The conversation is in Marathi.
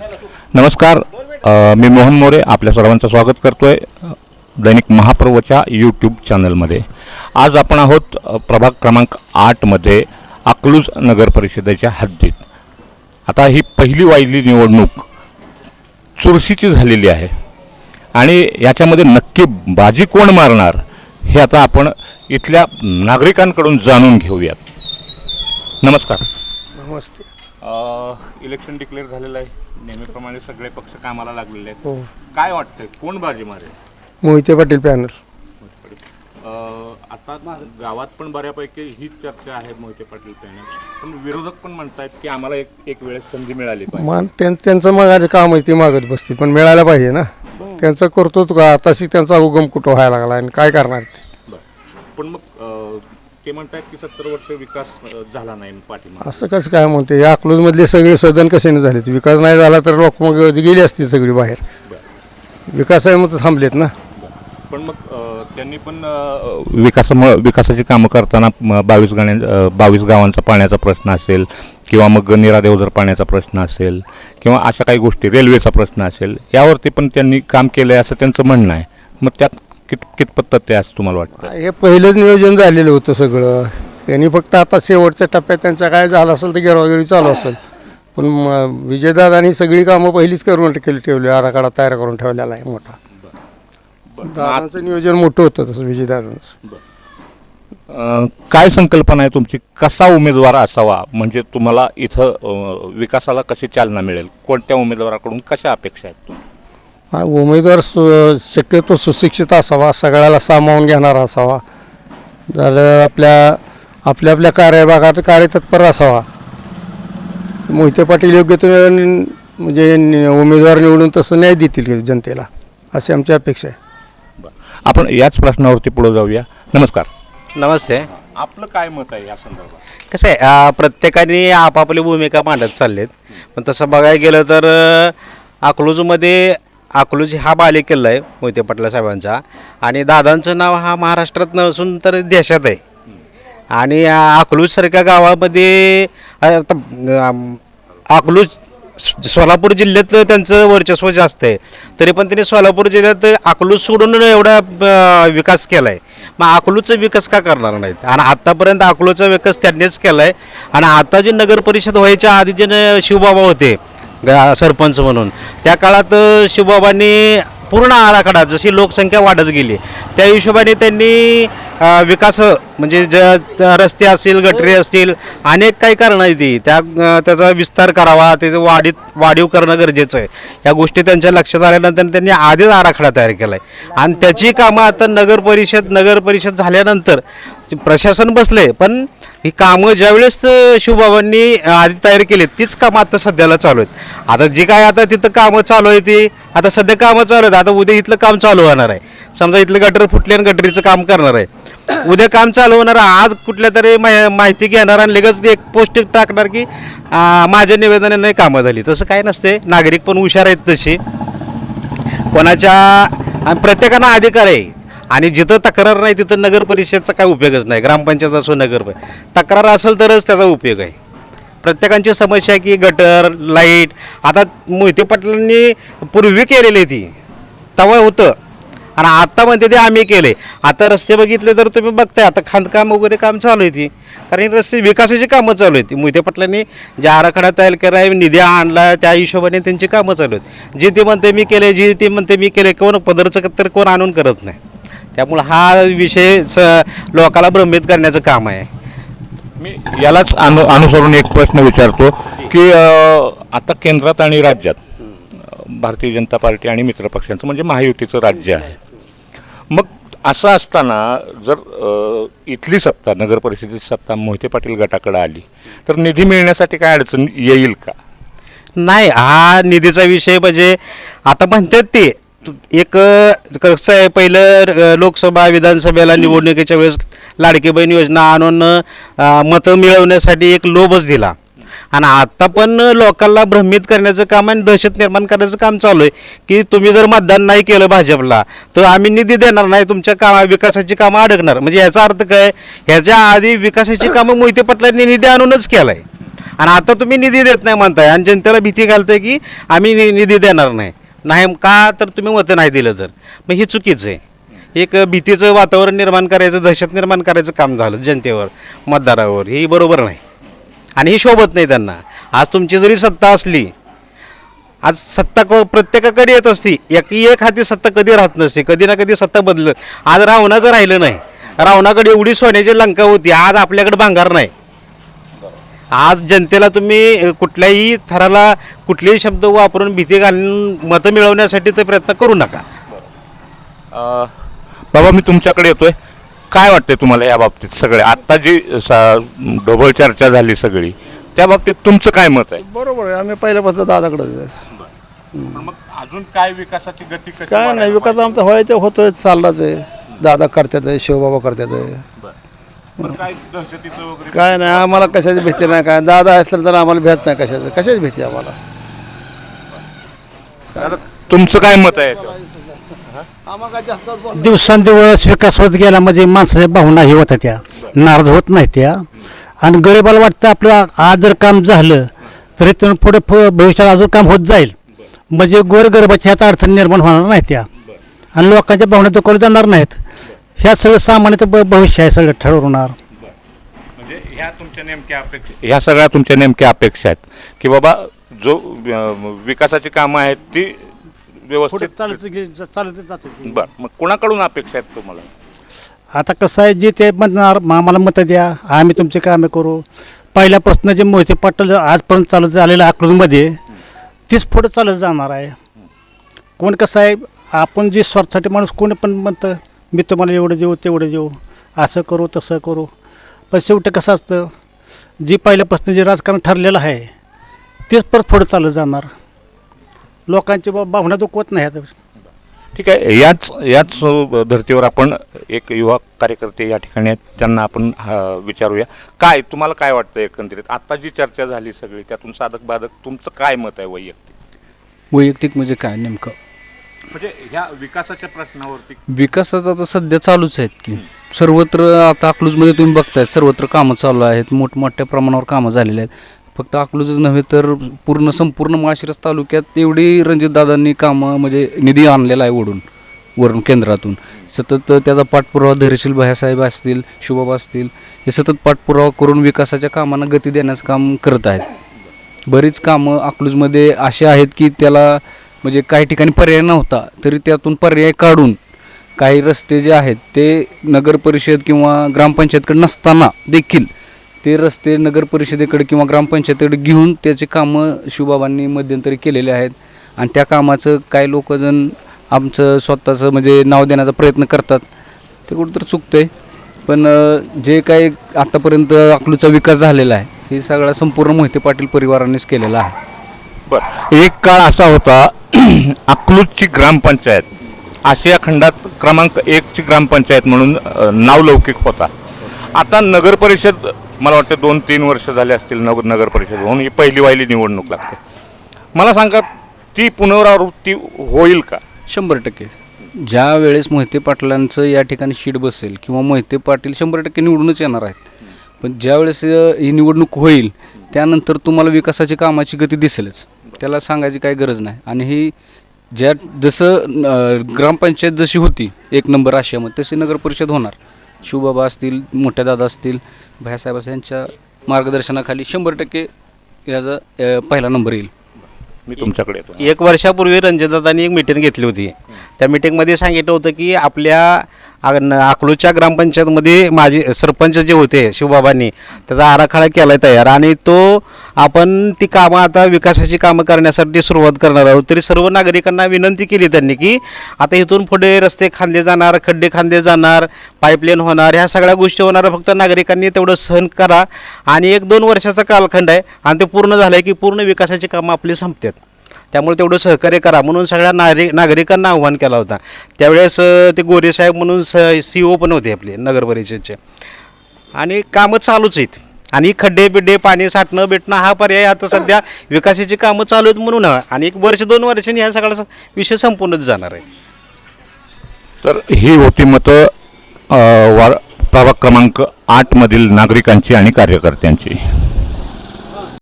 नमस्कार मी मोहन मोरे आपल्या सर्वांचं स्वागत करतोय आहे दैनिक महाप्रभूच्या यूट्यूब चॅनलमध्ये आज आपण आहोत प्रभाग क्रमांक आठमध्ये अकलूज नगर परिषदेच्या हद्दीत. आता ही पहिली वाहिली निवडणूक चुरशीची झालेली आहे. आणि याच्यामध्ये नक्की बाजी कोण मारणार हे आता आपण इथल्या नागरिकांकडून जाणून घेऊयात. नमस्कार. नमस्ते. इलेक्शन डिक्लेअर झालेलं आहे. नेहमीप्रमाणे सगळे पक्ष कामाला लागलेले आहेत. हो. काय वाटतंय? कोण बाजी मारेल? मोहिते पाटील पॅनल. अं, आता गावात पण बऱ्यापैकी हीच चर्चा आहे मोहिते पाटील पॅनल. पण विरोधक पण म्हणतायत की आम्हाला एक एक वेळेस संधी मिळाली पाहिजे. मान त्यां- त्यांचं मग काम आहे ती मागत बसते पण मिळायला पाहिजे ना. त्यांचं करतो का? आताशी त्यांचा उगम कुठं व्हायला लागला आणि काय करणार ते? बरं. पण मग ते म्हणतायत की सत्तर वर्ष विकास झाला नाही पाठीमागे? असं कसं काय म्हणते? या अकलूजमधले सगळे सदन कशाने झालेत? विकास नाही झाला तर लोक मग गेली असतील सगळी बाहेर. विकास आहे मग थांबलेत ना. पण मग त्यांनी पण अं, विकास विकासाची कामं करताना बावीस गाण्या बावीस गावांचा पाण्याचा प्रश्न असेल किंवा मग निरा देवधर पाण्याचा प्रश्न असेल किंवा अशा काही गोष्टी रेल्वेचा प्रश्न असेल यावरती पण त्यांनी काम केलं आहे असं त्यांचं म्हणणं आहे. मग त्यात कित कितपत तथ्य असं तुम्हाला वाटतं? हे पहिलंच नियोजन झालेलं होतं सगळं. यांनी फक्त आता शेवटच्या टप्प्यात त्यांचा काय झालं असेल तर गिरवागिरी चालू असेल. पण म- विजयदादांनी सगळी कामं पहिलीच करून केली ठेवली. आराखडा तयार करून ठेवलेला आहे मोठा. दादांचं नियोजन मोठं होतं तसं विजयदादांचं. अं, काय संकल्पना आहे तुमची? कसा उमेदवार असावा? म्हणजे तुम्हाला इथं अं, विकासाला कशी चालना मिळेल? कोणत्या उमेदवाराकडून कशा अपेक्षा आहेत? हा उमेदवार सु शक्यतो सुशिक्षित असावा सगळ्याला सामावून घेणारा असावा. जर आपल्या आपल्या आपल्या कार्यभागात कार्यतत्पर असावा. मोहिते पाटील योग्य तो नि- म्हणजे नि- उमेदवार निवडून तसं न्याय देतील जनतेला अशी आमची अपेक्षा आहे. आपण याच प्रश्नावरती पुढे जाऊया. नमस्कार. नमस्ते. आपलं काय मत आहे या संदर्भात? कसं आहे अं, प्रत्येकाने आपापली भूमिका मांडत चाललेत. पण तसं बघायला गेलं तर अं, अकलूजमध्ये अकलूज हा बालेकिल्ला आहे मोहिते पटलासाहेबांचा साहेबांचा. आणि दादांचं नाव हा महाराष्ट्रात नसून तर देशात आहे. आणि अकलूजसारख्या गावामध्ये अकलूज सोलापूर जिल्ह्यात त्यांचं वर्चस्व जास्त आहे. तरी पण त्यांनी सोलापूर जिल्ह्यात अकलूज सोडून एवढा विकास केला आहे मग अकलूजचा विकास का करणार नाहीत? आणि आत्तापर्यंत अकलूजचा विकास त्यांनीच केला आहे आणि आता जे नगर परिषद व्हायच्या आधी जे न- शिवबाबा होते गा- सरपंच म्हणून. त्या काळात शिवबाबांनी पूर्ण आराखडा जशी लोकसंख्या वाढत गेली त्या हिशोबाने त्यांनी विकास म्हणजे ज रस्ते असतील गटरी असतील अनेक काही कारणं आहेत ती. त्या त्याचा विस्तार करावा त्याचं वाढीत वाढीव करणं गरजेचं आहे. या गोष्टी त्यांच्या लक्षात आल्यानंतर त्यांनी आधीच आराखडा तयार केला आहे आणि त्याची कामं आता नगर परिषद नगर परिषद झाल्यानंतर प्रशासन बसले पण ही कामं ज्यावेळेस शिवबाबांनी आधी तयार केली तीच कामं आता सध्याला चालू आहेत. आता जी काय आता तिथं कामं चालू आहे ती आता सध्या कामं चालू आहेत. आता उद्या इथलं काम चालू होणार आहे. समजा इथलं गटर फुटले आणि गटरीचं काम करणार आहे. उद्या काम चालू होणार आज कुठल्या तरी माहिती घेणार आणि लगेच एक पोस्ट टाकणार की माझ्या निवेदनाने कामं झाली. तसं काय नसते. नागरिक पण हुशार आहेत तशी. कोणाच्या प्रत्येकांना अधिकार आहे. आणि जिथं तक्रार नाही तिथं नगर परिषदचा काय उपयोगच नाही. ग्रामपंचायत असो नगर तक्रार असेल तरच त्याचा उपयोग आहे. प्रत्येकांची समस्या आहे की गटर लाइट. आता मोहिते पाटलांनी पूर्वी केलेली आहे ती. तवा होतं. आणि आत्ता म्हणते ते आम्ही केले. आता रस्ते बघितले तर तुम्ही बघताय आता खांदकाम वगैरे काम चालू आहे ती. कारण रस्ते विकासाची कामं चालू आहेत मोहिते पाटलांनी जे आराखडा तयार केला निधी आणला त्या हिशोबाने त्यांची कामं चालू आहेत. जे ते म्हणते मी केले जे ते म्हणते मी केले कोण पदरचं तर कोण आणून करत नाही. त्यामुळं हा विषय स लोकाला भ्रमित करण्याचं काम आहे. मी यालाच अनु अनुसरून एक प्रश्न विचारतो की आता केंद्रात आणि राज्यात भारतीय जनता पार्टी आणि मित्रपक्षांचं म्हणजे महायुतीचं राज्य आहे. मग असं असताना जर इथली सत्ता नगर परिषदेची सत्ता मोहिते पाटील गटाकडे आली तर निधी मिळण्यासाठी काय अडचण येईल का? नाही हा निधीचा विषय म्हणजे आता म्हणतात ते एक कसं आहे पहिलं लोकसभा विधानसभेला निवडणुकीच्या वेळेस लाडकी बहीण योजना आणून मतं मिळवण्यासाठी एक लोभच दिला. आणि आता पण लोकांना भ्रमित करण्याचं काम आणि दहशत निर्माण करण्याचं काम चालू आहे. की तुम्ही जर मतदान नाही केलं भाजपला तर आम्ही निधी देणार नाही तुमच्या कामा विकासाची कामं अडकणार. म्हणजे याचा अर्थ काय? ह्याच्या आधी विकासाची कामं मोहिते पाटलांनी निधी आणूनच केला आहे आणि आता तुम्ही निधी देत नाही म्हणताय. आणि जनतेला भीती घालताय की आम्ही नि- निधी देणार नाही. नाही का तर तुम्ही मतं नाही दिलं तर? मग हे चुकीचं आहे. एक भीतीचं वातावरण निर्माण करायचं दहशत निर्माण करायचं काम झालं जनतेवर मतदारावर. हे बरोबर नाही. आणि हे शोभत नाही त्यांना. आज तुमची जरी सत्ता असली आज सत्ता क प्रत्येकाकडे येत असती एक एक हाती सत्ता कधी राहत नसते कधी ना कधी सत्ता बदलत. आज रावणाचं राहिलं नाही. रावणाकडे एवढी सोन्याची लंका होती आज आपल्याकडे भांगार नाही. आज जनतेला तुम्ही कुठल्याही थराला कुठलेही शब्द वापरून भीती घालून मतं मिळवण्यासाठी ते प्रयत्न करू नका. बाबा मी तुमच्याकडे येतोय. काय वाटतंय तुम्हाला या बाबतीत सगळे? आत्ता जी सा- ढोबळ चर्चा झाली सगळी त्या बाबतीत तुमचं काय मत आहे? बरोबर आहे. आम्ही पहिल्यापासून दादाकडे मग अजून काय विकासाची गती कशी काय नाही विकास आमचा व्हायचं होतोय चाललाच आहे. दादा करतात आहे शिवबाबा करतात आहे. पण काय दहशतीचं वगैरे? काय नाही आम्हाला कशाची भीती नाही काय दादा असेल तर आम्हाला भेट नाही कशाची. कशाची भीती आम्हाला? तुमचं काय मत आहे याच्यावर? दिवसांदिवस विकास होत गेला म्हणजे माणसाच्या भावना हे होत्या त्या. नाराज होत नाही त्या. आणि गरीबाला वाटतं आपलं आज जर काम झालं तर इथून पुढे फ- भविष्यात अजून काम होत जाईल. म्हणजे गोरगरिबाच्या ह्यात अडचण निर्माण होणार नाही त्या. आणि लोकांच्या भावना दुखावल्या जाणार नाहीत. ह्या सगळं सामान्य ब- भविष्य आहे सगळं ठरवणार म्हणजे ह्या तुमच्या नेमक्या अपेक्षा ह्या सगळ्या तुमच्या नेमक्या अपेक्षा आहेत. की बाबा जो अ, विकासाची कामं आहेत ती व्यवस्थित चालत चालत जातं बर मग कोणाकडून अपेक्षा आहेत तुम्हाला? आता कसं आहे जे ते म्हणणार "मग आम्हाला मतं द्या आम्ही तुमचे कामे करू. पहिल्यापासून जे मोहिते पाटील आजपर्यंत चालत झालेलं अकलूजमध्ये तीच पुढे चालत जाणार आहे. कोण कसं आहे आपण जे स्वार्थसाठी माणूस कोणी पण म्हणतं मी तुम्हाला एवढं देऊ तेवढं देऊ असं करू तसं करू. पण शेवटी कसं असतं जे पहिल्यापासून जे राजकारण ठरलेलं आहे तेच परत पुढे चालत जाणार. लोकांची बा- भावना दुखवत नाही आता. ठीक आहे याच याच धर्तीवर आपण एक युवा कार्यकर्ते या ठिकाणी आहेत त्यांना आपण विचारूया. काय तुम्हाला काय वाटतं एकंदरीत? आता जी चर्चा झाली सगळी त्यातून साधक बाधक तुमचं काय मत आहे वैयक्तिक? वैयक्तिक म्हणजे काय नेमकं? म्हणजे ह्या विकासाच्या प्रश्नावरती विकासाचं आता सध्या चालूच आहेत की. सर्वत्र आता अकलूजमध्ये तुम्ही बघताय सर्वत्र कामं चालू आहेत मोठमोठ्या प्रमाणावर कामं झालेली आहेत. फक्त अकलूजच नव्हे तर पूर्ण संपूर्ण माळशिरस तालुक्यात एवढी रणजितदादांनी कामं म्हणजे निधी आणलेला आहे ओढून वरून केंद्रातून. सतत त्याचा पाठपुरावा धैर्यशील भयासाहेब असतील शिवबाबा असतील हे सतत पाठपुरावा करून विकासाच्या कामांना गती देण्याचं काम करत आहेत. बरीच कामं अकलूजमध्ये अशी आहेत की त्याला म्हणजे काही ठिकाणी पर्याय नव्हता तरी त्यातून पर्याय काढून काही रस्ते जे आहेत ते नगर परिषद किंवा ग्रामपंचायतकडे नसताना देखील ते रस्ते नगर परिषदेकडे किंवा ग्रामपंचायतीकडे घेऊन त्याचे कामं शिवबाबांनी मध्यंतरी केलेले आहेत. आणि त्या कामाचं काही लोकजण आमचं स्वतःचं म्हणजे नाव देण्याचा प्रयत्न करतात. ते कुठंतरी चुकतं आहे पण जे काही आत्तापर्यंत अकलूचा विकास झालेला आहे हे सगळा संपूर्ण मोहिते पाटील परिवारानेच केलेला आहे. बर. एक काळ असा होता अकलूजची ग्रामपंचायत आशिया खंडात क्रमांक एकची ग्रामपंचायत म्हणून नावलौकिक होता. आता नगर परिषद मला वाटतं दोन तीन वर्ष झाले असतील नगर नगर परिषद होऊन. ही पहिली वाहिली निवडणूक लागते. मला सांगा ती पुनरावृत्ती होईल का? शंभर टक्के. ज्या वेळेस मोहिते पाटलांचं या ठिकाणी शीट बसेल किंवा मोहिते पाटील शंभर टक्के निवडूनच येणार आहेत. पण ज्या वेळेस ही निवडणूक होईल त्यानंतर तुम्हाला विकासाची कामाची गती दिसेलच. त्याला सांगायची काही गरज नाही. आणि ही ज्या जसं ग्रामपंचायत जशी होती एक नंबर आशियामध्ये तशी नगर परिषद होणार. शिवबाबा असतील मोठ्या दादा असतील भैयासाहेब असतील यांच्या मार्गदर्शनाखाली शंभर टक्के याचा अ, पहिला नंबर येईल. मी तुमच्याकडे येतो. एक वर्षापूर्वी रणजितदादांनी एक मिटिंग घेतली होती. त्या मिटिंगमध्ये सांगितलं होतं की आपल्या अकलूजच्या ग्रामपंचायतमध्ये माझे सरपंच जे होते शिवबाबांनी त्याचा आराखडा केला तयार. आणि तो आपण ती कामं आता विकासाची कामं करण्यासाठी सुरुवात करणार आहोत. तरी सर्व नागरिकांना विनंती केली त्यांनी की आता इथून पुढे रस्ते खांदे जाणार खड्डे खांदे जाणार पाईपलाईन होणार ह्या सगळ्या गोष्टी होणार फक्त नागरिकांनी तेवढं सहन करा. आणि एक दोन वर्षाचा कालखंड आहे आणि ते पूर्ण झालं आहे की पूर्ण विकासाची कामं आपली संपतात. त्यामुळे तेवढं सहकार्य करा म्हणून सगळ्या नागरिक नागरिकांना आव्हान केला होता. त्यावेळेस ते गोरेसाहेब म्हणून स सी ओ पण होते आपले नगर परिषदचे. आणि कामं चालूच आहेत. आणि खड्डे बिड्डे पाणी साठणं भेटणं हा पर्याय आता सध्या विकासाची कामं चालू आहेत म्हणून आणि एक वर्ष दोन वर्षांनी ह्या सगळा विषय संपूर्णच जाणार आहे. तर ही होती मतं वार प्रभाग क्रमांक आठमधील नागरिकांची आणि कार्यकर्त्यांची.